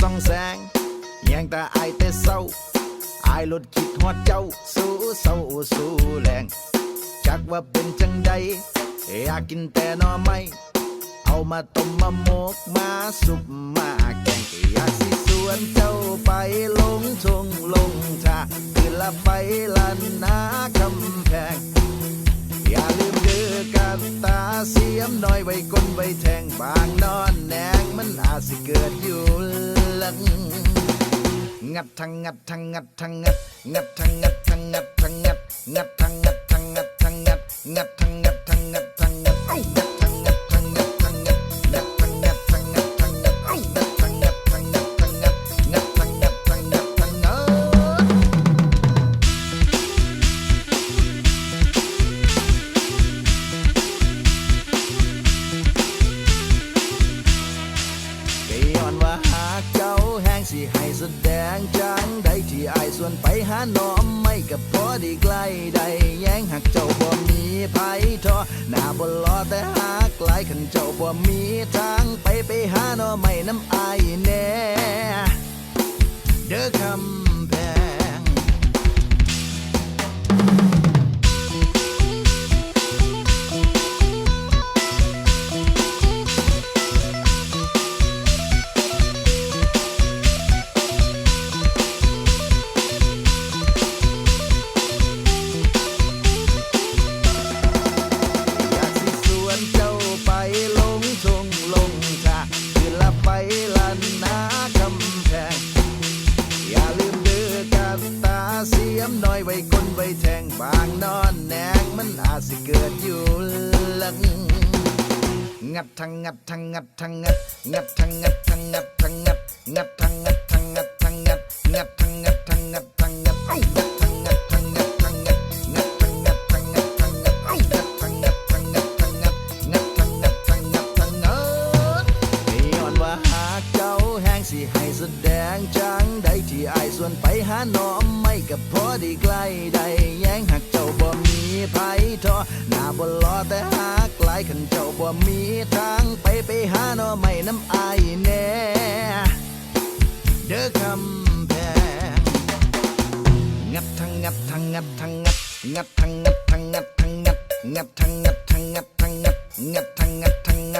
ส่องแสงยังแต่อายแต่เศร้าอายลดคิดหัวเจ้า สู้เศร้าสู้แรงจักว่าเป็นจังใดอยากกินแต่นอไม่เอามาต้มมาหมกมาสุปมาแกงอยากสิสวนเจ้าไปลงชงลงชาคืนละไปลันนาคำแพง อย่าลืมเดือกันตาเสียมน้อยไว้ก้นไว้แทง lần ngập thằng ngập thằng ngập thằng ngat ngập thằng ngập thằng ngập thằng ngập ที่ให้แสดงจังใดที่อายส่วนไปหาน้อมไม่กับพอดีใกล้ใดแย้งหักเจ้าบ่มีไผทอหน้าบ่ลอแต่หากหลายขันเจ้าบ่มีทางไปไปหาน้อไม่น้ำอายแน่ เด้อคำ อาสิเกิดอยู่ลังงัดทังงัดทังงัดทังงัดงัดทังงัดทังงัดทังงัดงัดทังงัด ที่อายส่วนไปหาน้อมไม่กับพอดีใกล้ใดแย้งหากเจ้าบ่มีไผทอหน้าบ่รอแต่หากหลายขันเจ้าบ่มีทางไปไปหาน้อไม่น้ำอายแน่เด้อคำแพงงัดทั้งงัดทั้งงัดทั้งงัดงัดทั้งงัดทั้งงัดทั้งงัดงัดทั้งงัดทั้งงัด